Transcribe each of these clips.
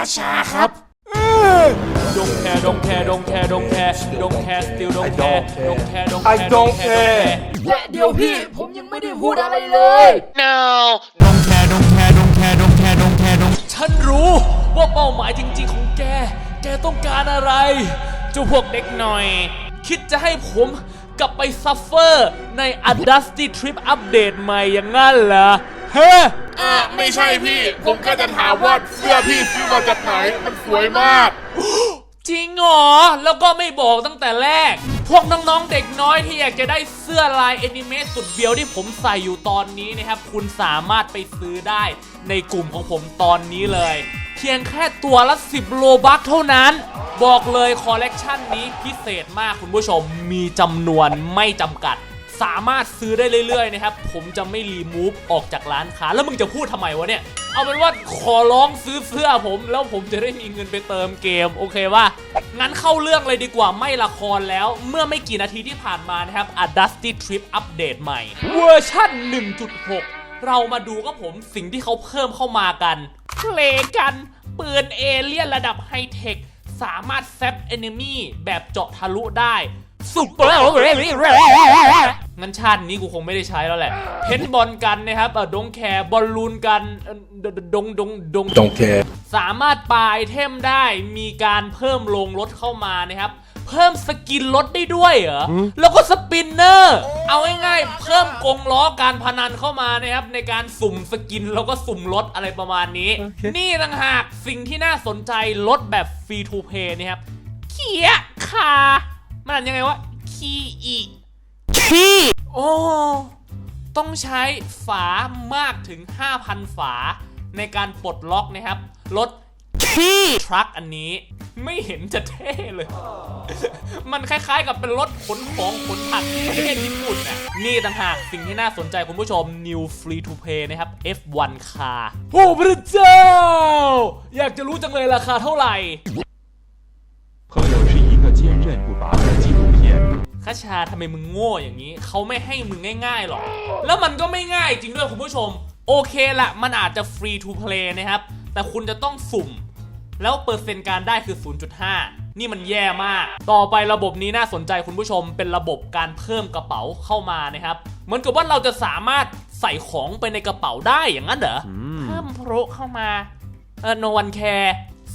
าชาครับ ดงแคดงแคดงแคดงแคดงแคสติลดงแคดงแคดงแค I don't care และเดี๋ยวพี่ ผมยังไม่ได้พูดอะไรเลยดงแคดงแคดงแคดงแคดงแคดงฉันรู้ว่าเป้าหมายจริงๆของแก แกต้องการอะไร เจ้าพวกเด็กหน่อย คิดจะให้ผมกลับไปซัฟเฟอร์ใน a d u s t y Trip อัปเดตใหม่อย่างงั้นเหรอ เฮ้อ่าไม่ใช่พี่ ผมก็จะถามว่าเสื้อพี่ซื้อมาจากไหน มันสวยมาก จริงเหรอ แล้วก็ไม่บอกตั้งแต่แรก พวกน้องๆเด็กน้อยที่อยากจะได้เสื้อลายแอนิเมะสุดเบียวที่ผมใส่อยู่ตอนนี้นะครับ คุณสามารถไปซื้อได้ในกลุ่มของผมตอนนี้เลย เพียงแค่ตัวละ 10 โลบัคเท่านั้น บอกเลยคอลเลกชันนี้พิเศษมากคุณผู้ชมมีจำนวนไม่จำกัด สามารถซื้อได้เรื่อยๆนะครับ ผมจะไม่รีมูฟออกจากร้านค้า แล้วมึงจะพูดทำไมวะเนี่ย เอาเป็นว่าขอร้องซื้อเสื้อผม แล้วผมจะได้มีเงินไปเติมเกม โอเคว่า งั้นเข้าเรื่องเลยดีกว่าไม่ละครแล้ว เมื่อไม่กี่นาทีที่ผ่านมานะครับ A Dusty Trip อัปเดตใหม่ เวอร์ชั่น 1.6 เรามาดูก็ผมสิ่งที่เขาเพิ่มเข้ามากันเพลกันปืนเอเลี่ยนระดับไฮเทคสามารถแซปเอนมี่แบบเจาะทะลุได้สุปเปอร์งั้นชาตินี้กูคงไม่ได้ใช้แล้วแหละ เพนบอลกันนะครับเออดงแคร์บอลลูนกันเอ่อดดงดงดง Don't care สามารถปาไอเทมได้มีการเพิ่มลงรถเข้ามานะครับ เพิ่มสกินรถได้ด้วยเหรอ แล้วก็สปินเนอร์ เอาง่ายๆ เพิ่มกงล้อการพนันเข้ามานะครับ ในการสุ่มสกินแล้วก็สุ่มรถอะไรประมาณนี้ นี่ต่างหากสิ่งที่น่าสนใจรถแบบฟรีทูเพย์นะครับ เขียคา มันอ่านยังไงวะ คีอี คีโอ้ ต้องใช้ฝามากถึง 5,000 ฝาในการปลดล็อกนะครับ รถขี้ทรัคอันนี้ไม่เห็นจะเท่เลย มันคล้ายๆกับเป็นรถขนของขนผักที่ประเทศญี่ปุ่นน่ะนี่ต่างหากสิ่งที่น่าสนใจคุณผู้ชม New Free to Play นะครับ F1 Car โอ้พระเจ้า อยากจะรู้จังเลยราคาเท่าไหร่ 朋友是一个坚韧不拔的纪录片。 คาชาทำไมมึงโง่อย่างนี้ เขาไม่ให้มึงง่ายๆหรอก แล้วมันก็ไม่ง่ายจริงด้วยคุณผู้ชม โอเคละมันอาจจะฟรีทูเพลย์นะครับ แต่คุณจะต้องสุ่ม แล้วเปอร์เซ็นต์การได้คือ 0.5 นี่มันแย่มาก ต่อไประบบนี้น่าสนใจคุณผู้ชม เป็นระบบการเพิ่มกระเป๋าเข้ามานะครับ เหมือนกับว่าเราจะสามารถใส่ของไปในกระเป๋าได้อย่างนั้นเหรอ เพิ่มโปรเข้ามา เออ no one care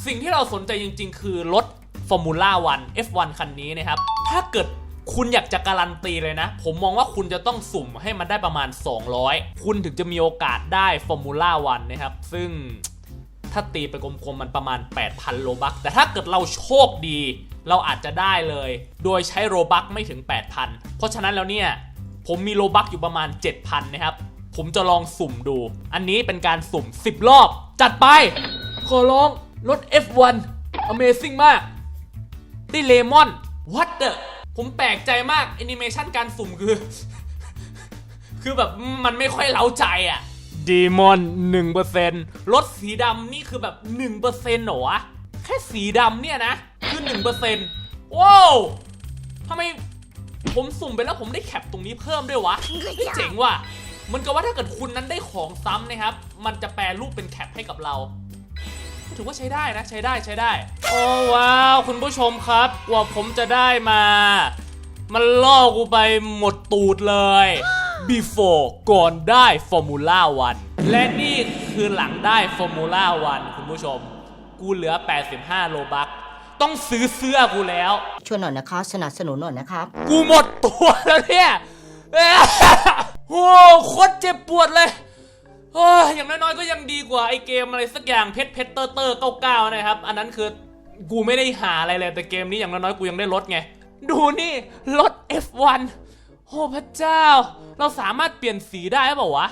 สิ่งที่เราสนใจจริง ๆ คือรถ Formula 1 F1 คันนี้นะครับ ถ้าเกิด คุณอยากจะการันตีเลยนะ ผมมองว่าคุณจะต้องสุ่มให้มันได้ประมาณ 200 คุณถึงจะมีโอกาสได้ Formula 1นะครับ ซึ่งถ้าตีไปกลมๆมันประมาณ 8,000 โลบักแต่ถ้าเกิดเราโชคดี เราอาจจะได้เลย โดยใช้โลบักไม่ถึง 8,000 เพราะฉะนั้นแล้วเนี่ย ผมมีโลบักอยู่ประมาณ 7,000 นะครับ ผมจะลองสุ่มดู อันนี้เป็นการสุ่ม 10 รอบ จัดไป ขอร้องรถ F1 Amazing มาก ได้เลมอน what the ผมแปลกใจมากแอนิเมชันการสุ่มคือ คือแบบมันไม่ค่อยเล้าใจอะดีมอน1%รถสีดำนี่คือแบบ1%เหรอวะ แค่สีดำเนี่ยนะ คือ1%ว้าวทำไมผมสุ่มไปแล้วผมได้แคปตรงนี้เพิ่มด้วยวะนี่เจ๋งว่ะเหมือนกับว่าถ้าเกิดคุณนั้นได้ของซ้ำนะครับ มันจะแปลรูปเป็นแคปให้กับเรา ถือว่าใช้ได้นะใช้ได้ใช้ได้ โอ้ว้าวคุณผู้ชมครับกว่าผมจะได้มา มันล่อกูไปหมดตูดเลย before ก่อนได้ Formula 1และนี่คือหลังได้ Formula 1คุณผู้ชม กูเหลือ 85 โลบักต้องซื้อเสื้อกูแล้ว ช่วยหน่อยนะคะสนับสนุนหน่อยนะครับกูหมดตัวแล้วเนี่ยโอ้โคตรเจ็บปวดเลย โอ้ยอย่างน้อยๆก็ยังดีกว่าไอเกมอะไรสักอย่างเพชรเพชรเตอร์เตอร์เก้าเก้านะครับ อันนั้นคือกูไม่ได้หาอะไรเลยแต่เกมนี้อย่างน้อยๆกูยังได้รถไง ดูนี่รถ F1 โอ้พระเจ้า เราสามารถเปลี่ยนสีได้หรือเปล่าวะ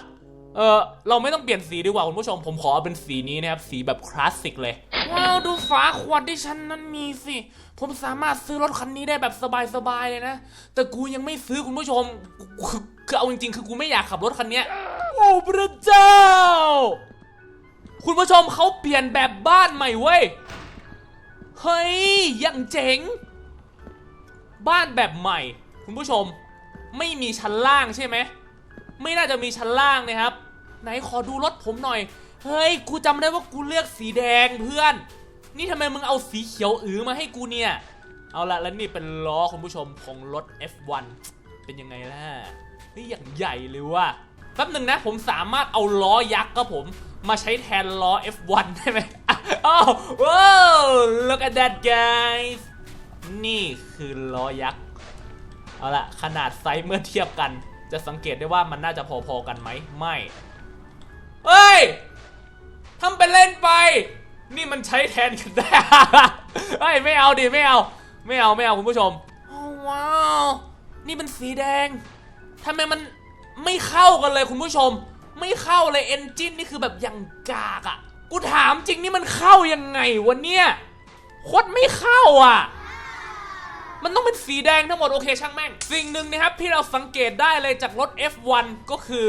เออเราไม่ต้องเปลี่ยนสีดีกว่าคุณผู้ชม ผมขอเอาเป็นสีนี้นะครับ สีแบบคลาสสิกเลย ว้าวดูฝาขวดที่ฉันนั้นมีสิ ผมสามารถซื้อรถคันนี้ได้แบบสบายๆเลยนะ แต่กูยังไม่ซื้อคุณผู้ชมคือคือเอาจริงๆคือกูไม่อยากขับรถคันเนี้ย พระเจ้า คุณผู้ชมเขาเปลี่ยนแบบบ้านใหม่เว้ย เฮ้ยยังเจ๋ง บ้านแบบใหม่ คุณผู้ชม ไม่มีชั้นล่างใช่ไหม ไม่น่าจะมีชั้นล่างนะครับ ไหนขอดูรถผมหน่อย เฮ้ย กูจำได้ว่ากูเลือกสีแดงเพื่อน นี่ทำไมมึงเอาสีเขียวอือมาให้กูเนี่ย เอาละแล้วนี่เป็นล้อคุณผู้ชมของรถ F1 เป็นยังไงล่ะเฮ้ยอย่างใหญ่เลยว่ะ แป๊บหนึ่งนะผมสามารถเอาล้อยักษ์ครับผมมาใช้แทนล้อ F1 ได้ไหมอ้าวว้าว look at that guys นี่คือล้อยักษ์ เอาละขนาดไซส์เมื่อเทียบกัน จะสังเกตได้ว่ามันน่าจะพอๆกันไหม ไม่ เฮ้ยทำเป็นเล่นไป นี่มันใช้แทนกันได้เฮ้ยไม่เอาดิไม่เอา ไม่เอาไม่เอาคุณผู้ชมว้าว นี่มันสีแดงทำไมมัน ไม่เข้ากันเลยคุณผู้ชม ไม่เข้าเลยเอนจินนี่คือแบบอย่างกากอะ่ะ กูถามจริงนี่มันเข้ายังไงวะเนี่ยโคตรไม่เข้าอะ มันต้องเป็นสีแดงทั้งหมดโอเคช่างแม่ง สิ่งหนึ่งนะครับที่เราสังเกตได้เลยจากรถ F1 ก็คือ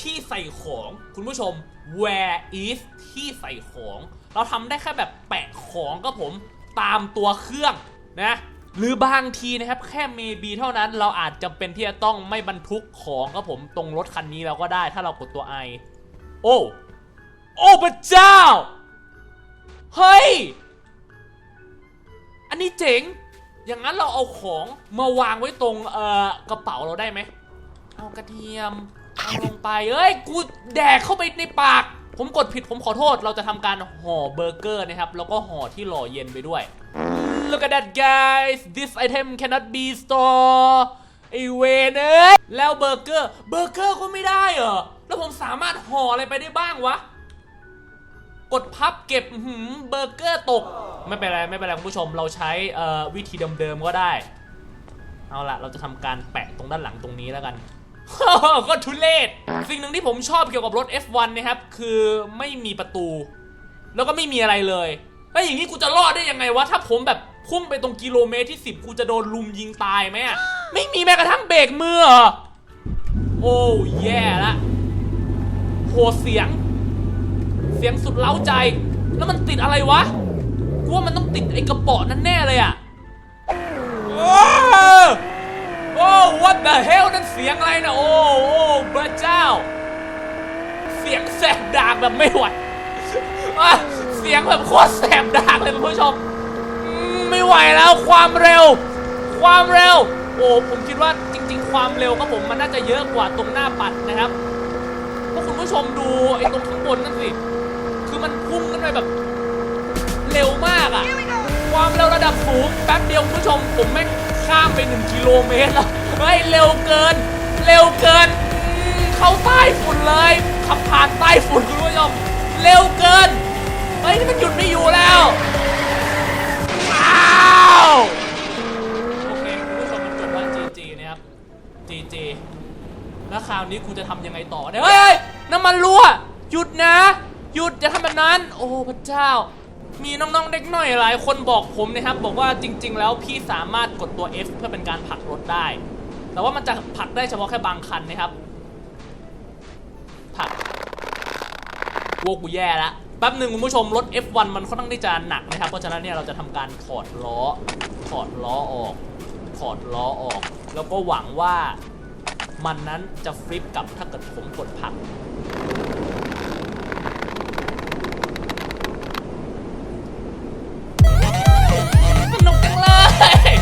ที่ใส่ของคุณผู้ชม where is ที่ใส่ของ เราทำได้แค่แบบแปะของก็ผมตามตัวเครื่องนะ หรือบางทีนะครับแค่ maybe เท่านั้นเราอาจจำเป็นที่จะต้องไม่บรรทุกของก็ผมตรงรถคันนี้เราก็ได้ถ้าเรากดตัว I โอ้โอ้พระเจ้า เฮ้ย อันนี้เจ๋ง อย่างนั้นเราเอาของมาวางไว้ตรงเอ่อกระเป๋าเราได้ไหม เอากระเทียมเอาลงไป เอ้ย กูแดกเข้าไปในปาก ผมกดผิดผมขอโทษ เราจะทำการห่อเบอร์เกอร์นะครับ แล้วก็ห่อที่หล่อเย็นไปด้วย Look at that guys this item cannot be store ไอเวนเอ้ยแล้วเบอร์เกอร์เบอร์เกอร์ก็ไม่ได้เหรอ แล้วผมสามารถห่ออะไรไปได้บ้างวะ กดพับเก็บหือเบอร์เกอร์ตก ไม่เป็นไร ไม่เป็นไรคุณผู้ชมเราใช้วิธีเดิมๆก็ได้ เอาละเราจะทำการแปะตรงด้านหลังตรงนี้แล้วกันก็ทุเลศสิ่งหนึ่งที่ผมชอบเกี่ยวกับรถ F1 นะครับ คือไม่มีประตู แล้วก็ไม่มีอะไรเลยแล้วอย่างนี้กูจะรอดได้ยังไงวะถ้าผมแบบ พุ่งไปตรงกิโลเมตรที่ 10 กูจะโดนลุมยิงตายไหมอะไม่มีแม้กระทั่งเบรกมือเหรอ โอ้แย่ละโหเสียง เสียงสุดเล้าใจ แล้วมันติดอะไรวะ กูว่ามันต้องติดไอ้กระป๋อนั่นแน่เลยอะโอ้โอ้ what the hell นั่นเสียงอะไรนะโอ้โอ้พระเจ้า เสียงแสบดากแบบไม่ไหวเสียงแบบโคตรแสบดากเลยคุณผู้ชม ไม่ไหวแล้วความเร็ว ความเร็ว โอ้ผมคิดว่าจริง ๆ ความเร็วก็ผมมันน่าจะเยอะกว่าตรงหน้าปัดนะครับพวกคุณผู้ชมดูไอ้ตรงข้างบนนั่นสิคือมันพุ่งขึ้นไปแบบเร็วมากอะความเร็วระดับสูงแป๊บเดียวคุณผู้ชม ผมแม่งข้ามไปหนึ่งกิโลเมตรแล้วเฮ้ยเร็วเกิน เร็วเกินเข้าใต้ฝุ่นเลยขับผ่านใต้ฝุ่นคุณผู้ชมเร็วเกินเฮ้ยนี่มันหยุดไม่อยู่แล้ว โอเคคุณผู้ชมมันจบว่า GG นะครับ GG แล้วคราวนี้กูจะทำยังไงต่อเนี่ยเฮ้ยเฮ้ยน้ำมันรั่ว หยุดนะ หยุดอย่าทำแบบนั้น โอ้พระเจ้า มีน้องๆเด็กหน่อยหลายคนบอกผมนะครับ บอกว่าจริง ๆ แล้วพี่สามารถกดตัว F เพื่อเป็นการผลักรถได้ แต่ว่ามันจะผลักได้เฉพาะแค่บางคันนะครับผลักวัวกูแย่ละ ป๊บหนึ่งคุณผู้ชมรถ F1 มันค่อนข้างที่จะหนักนะครับ เพราะฉะนั้นเนี่ยเราจะทำการถอดล้อถอดล้อออกถอดล้อออก แล้วก็หวังว่ามันนั้นจะฟลิปกลับถ้าเกิดผมกดผัก สนุกจังเลย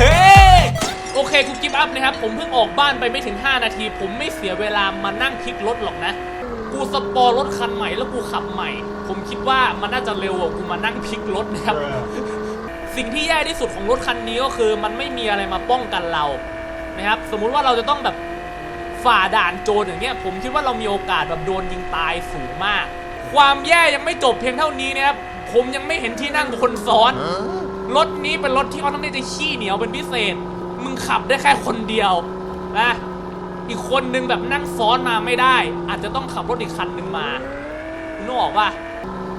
เฮ้ยโอเคกูกิฟต์อัพนะครับ ผมเพิ่งออกบ้านไปไม่ถึง 5 นาที ผมไม่เสียเวลามานั่งพลิกรถหรอกนะ กูสปอร์รถคันใหม่แล้วกูขับใหม่ ผมคิดว่ามันน่าจะเร็วกว่ากูมานั่งพลิกรถนะครับ สิ่งที่แย่ที่สุดของรถคันนี้ก็คือมันไม่มีอะไรมาป้องกันเรานะครับ สมมุติว่าเราจะต้องแบบฝ่าด่านโจรอย่างเงี้ย ผมคิดว่าเรามีโอกาสแบบโดนยิงตายสูงมาก ความแย่ยังไม่จบเพียงเท่านี้นะครับ ผมยังไม่เห็นที่นั่งคนซ้อน รถนี้เป็นรถที่เขาต้องได้จะขี้เหนียวเป็นพิเศษ มึงขับได้แค่คนเดียวนะ อีกคนนึงแบบนั่งซ้อนมาไม่ได้ อาจจะต้องขับรถอีกคันนึงมานึกออกป่ะ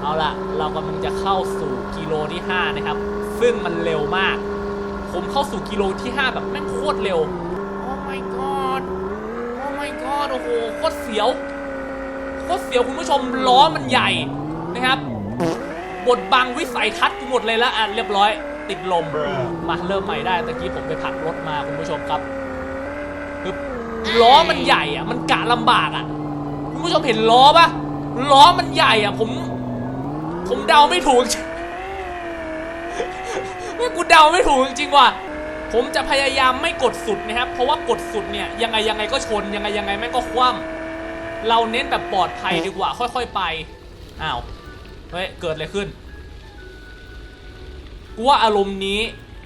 เอาล่ะ เรากำลังจะเข้าสู่กิโลที่ 5 นะครับ ซึ่งมันเร็วมาก ผมเข้าสู่กิโลที่ 5 แบบแม่งโคตรเร็ว โอ้ my god โอ้ my god โอ้โหโคตรเสียวโคตรเสียวคุณผู้ชมล้อมันใหญ่นะครับบดบังวิสัยทัศน์กูหมดเลยละอะเรียบร้อยติดลมมาเริ่มใหม่ได้ตะกี้ผมไปผักรถมาคุณผู้ชมครับคือ ล้อมันใหญ่อะ มันกะลำบากอะคุณผู้ชมเห็นล้อปะล้อมันใหญ่อะ ผมผผมเดาไม่ถูกไม่กูเดาไม่ถูกจริงๆว่ะผมจะพยายามไม่กดสุดนะครับ เพราะว่ากดสุดเนี่ยยังไงยังไงก็ชนยังไงยังไงแม่งก็คว่ำเราเน้นแบบปลอดภัยดีกว่า ค่อย ๆไปอ้าวเฮ้ยเกิดอะไรขึ้นกูว่าอารมณ์นี้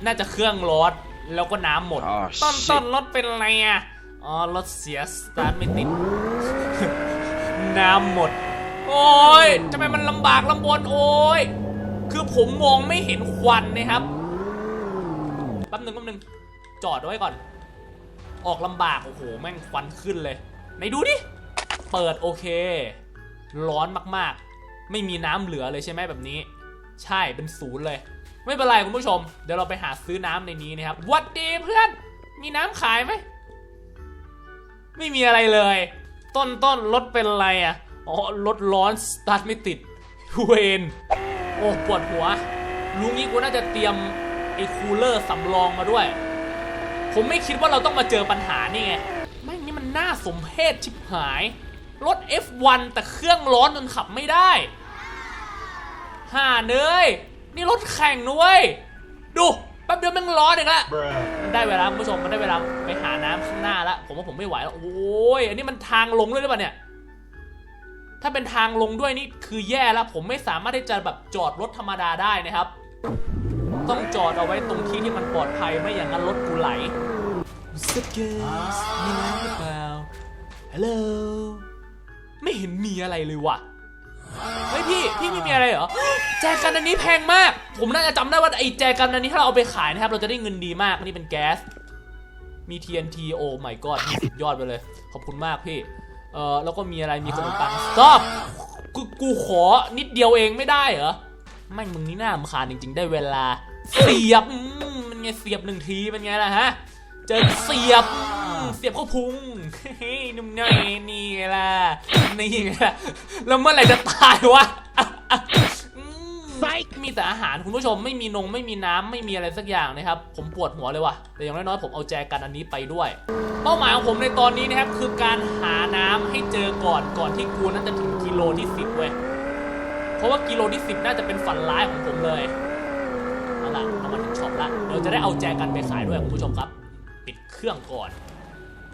น่าจะเครื่องร้อนแล้วก็น้ำหมด Oh, ต้น shit ต้นรถเป็นไรอะ อ๋อ รถเสียสตาร์ทไม่ติด น้ำหมด โอ้ยทำไมมันลำบากลำบนโอ้ย คือผมมองไม่เห็นควันนะครับ แป๊บหนึ่งแป๊บหนึ่งจอดไว้ก่อน ออกลำบาก โอ้โห แม่งควันขึ้นเลย ไหนดูดิ เปิดโอเค ร้อนมากๆ ไม่มีน้ำเหลือเลยใช่ไหมแบบนี้ ใช่ เป็นศูนย์เลย ไม่เป็นไรคุณผู้ชม เดี๋ยวเราไปหาซื้อน้ำในนี้นะครับวัดดีเพื่อน มีน้ำขายไหม ไม่มีอะไรเลย ต้นต้นรถเป็นอะไรอะ อ๋อรถร้อนสตาร์ทไม่ติดเวนโอ้ปวดหัวลุงนี้กูน่าจะเตรียมไอ้คูลเลอร์สำรองมาด้วย ผมไม่คิดว่าเราต้องมาเจอปัญหานี่ไงแม่งนี่มันน่าสมเพชชิบหาย รถ F1 แต่เครื่องร้อนจนขับไม่ได้ห่าเนยนี่รถแข่งนะเว้ยดู แป๊บเดียวแมันร้อนอีกแล้วมันได้เวลาคุณผู้ชมมันได้เวลาไปหาน้ำข้างหน้าแล้วผมว่าผมไม่ไหวแล้วโอ้ยอันนี้มันทางลงด้วยหรือเปล่าเนี่ย ถ้าเป็นทางลงด้วยนี่คือแย่แล้วผมไม่สามารถที่จะแบบจอดรถธรรมดาได้นะครับ ต้องจอดเอาไว้ตรงที่ที่มันปลอดภัยไม่อย่างนั้นรถกูไหลสเกสมีน้ำหรือเปล่าฮัลโหลไม่เห็นมีอะไรเลยว่ะ เฮ้ยพี่พี่ไม่มีอะไรเหรอแจกันอันนี้แพงมาก ผมน่าจะจำได้ว่าไอ้แจกันอันนี้ถ้าเราเอาไปขายนะครับ เราจะได้เงินดีมากนี่เป็นแก๊สมี TNT โอ้ my god นี่สุดยอดไปเลย ขอบคุณมากพี่ เออแล้วก็มีอะไรมีขนมปัง stop กูกูขอนิดเดียวเองไม่ได้เหรอแม่งมึงนี่น่ารำคาญจริง ๆ ได้เวลา เสียบมันไงเสียบหนึ่งทีเป็นไงล่ะฮะ เจอเสียบเสียบเข้าพุง นุ่มหน่อยนี่ไงล่ะนี่ไงล่ะแล้วเมื่อไหร่จะตายวะอืมมีแต่อาหารคุณผู้ชมไม่มีนงไม่มีน้ำไม่มีอะไรสักอย่างนะครับ ผมปวดหัวเลยว่ะแต่อย่างน้อยๆผมเอาแจกันอันนี้ไปด้วย เป้าหมายของผมในตอนนี้นะครับ คือการหาน้ำให้เจอก่อนก่อนที่กูนั้นจะถึงกิโลที่สิบเว้ยเพราะว่ากิโลที่10น่าจะเป็นฝันร้ายของผมเลยเอาล่ะเรามาถึงช็อปละเดี๋ยวจะได้เอาแจกันไปขายด้วยคุณผู้ชมครับ ปิดเครื่องก่อน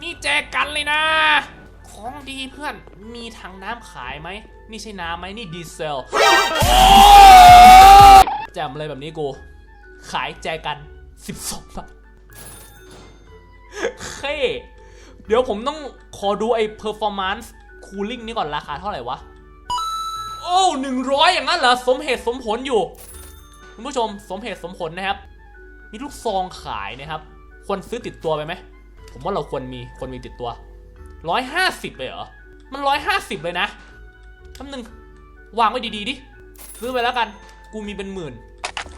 นี่แจกกันเลยนะ ของดีเพื่อน มีถังน้ำขายไหม นี่ใช่น้ำไหมนี่ดีเซลแจมเลยแบบนี้กู ขายแจกัน 12 บาทเฮ้เดี๋ยวผมต้องขอดูไอ้ performance cooling นี่ก่อนราคาเท่าไหร่วะ โอ้หนึ่งร้อยอย่างนั้นเหรอ สมเหตุสมผลอยู่ คุณผู้ชมสมเหตุสมผลนะครับ มีลูกซองขายนะครับ ควรซื้อติดตัวไปไหม ผมว่าเราควรมีควรมีติดตัวร้อยห้าสิบเลยเหรอ มันร้อยห้าสิบเลยนะคำหนึ่งวางไว้ดีๆดิ ซื้อไปแล้วกัน กูมีเป็นหมื่น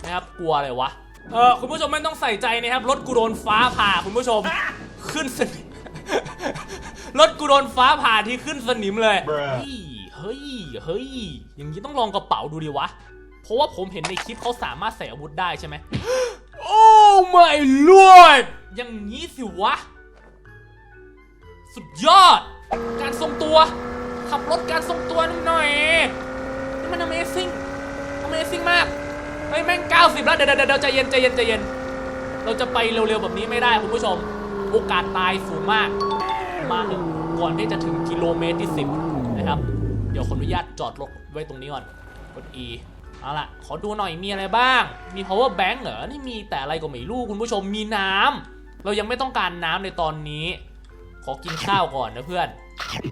นะครับ กลัวอะไรวะ เออคุณผู้ชมไม่ต้องใส่ใจนะครับ รถกูโดนฟ้าผ่าคุณผู้ชม ขึ้นสนิม รถกูโดนฟ้าผ่าที่ขึ้นสนิมเลย เฮ้ย เฮ้ย เฮ้ย อย่างนี้ต้องลองกระเป๋าดูดิวะ เพราะว่าผมเห็นในคลิปเขาสามารถใส่อาวุธได้ใช่ไหม โอ้ my lord อย่างนี้สิวะ สุดยอด การทรงตัว ขับรถการทรงตัวนิดหน่อยนี่มัน amazing amazing มากเฮ้ยแม่ง 90 แล้ว เดี๋ยวเดี๋ยวใจเย็นใจเย็นใจเย็น เราจะไปเร็วๆแบบนี้ไม่ได้คุณผู้ชม โอกาสตายสูงมาก มาถอะก่อนที่จะถึงกิโลเมตรที่ 10 นะครับ เดี๋ยวขออนุญาตจอดรถไว้ตรงนี้ก่อน กด E เอาล่ะ ขอดูหน่อยมีอะไรบ้าง มี power bank เหรอ นี่มีแต่อะไรก็ไม่รู้คุณผู้ชม มีน้ำ เรายังไม่ต้องการน้ำในตอนนี้ ขอกินข้าวก่อนนะเพื่อน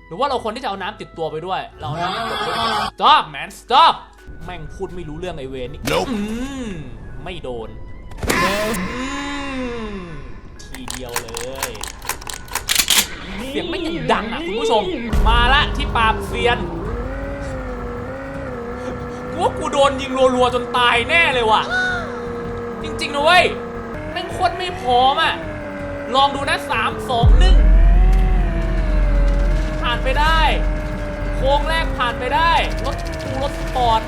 หรือว่าเราควรที่จะเอาน้ำติดตัวไปด้วย เราเอาน้ำติดตัวไปด้วย stop man stop แม่งพูดไม่รู้เรื่องไอเวนนี่อืมไม่โดนอืมทีเดียวเลย เสียงไม่ยังดังอะคุณผู้ชม มาละที่ปราบเซียนกูว่ากูโดนยิงรัวๆจนตายแน่เลยว่ะ จริงๆนะเว้ยแม่งโคตรไม่พร้อมอะ ลองดูนะสามสองหนึ่งผ่านไปได้ โค้งแรกผ่านไปได้ รถกูรถสปอร์ต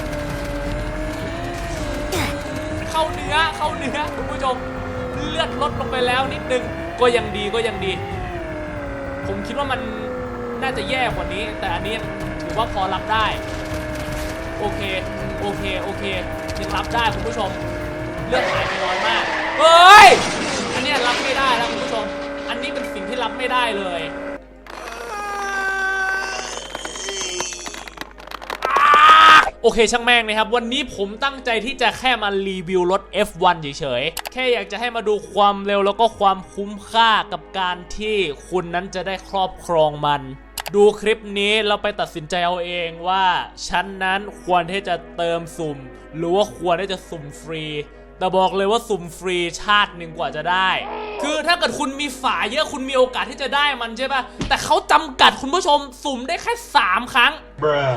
เข้าเนื้อเข้าเนื้อคุณผู้ชมเลือดลดลงไปแล้วนิดนึงก็ยังดีก็ยังดี ผมคิดว่ามันน่าจะแย่กว่านี้ แต่อันนี้ถือว่าพอรับได้ โอเคโอเคโอเคยังรับได้คุณผู้ชม เลือดหายไปน้อยมากเฮ้ยอันนี้รับไม่ได้แล้วคุณผู้ชม อันนี้เป็นสิ่งที่รับไม่ได้เลย โอเคช่างแม่งนะครับ วันนี้ผมตั้งใจที่จะแค่มารีวิวรถ F1 เฉยๆ แค่อยากจะให้มาดูความเร็วแล้วก็ความคุ้มค่ากับการที่คุณนั้นจะได้ครอบครองมัน ดูคลิปนี้แล้วไปตัดสินใจเอาเองว่าฉันนั้นควรที่จะเติมสุ่ม หรือว่าควรที่จะสุ่มฟรี แต่บอกเลยว่าสุ่มฟรีชาติหนึ่งกว่าจะได้ คือถ้าเกิดคุณมีฝาเยอะคุณมีโอกาสที่จะได้มันใช่ปะแต่เขาจำกัดคุณผู้ชมสุ่มได้แค่ 3 ครั้ง Bruh.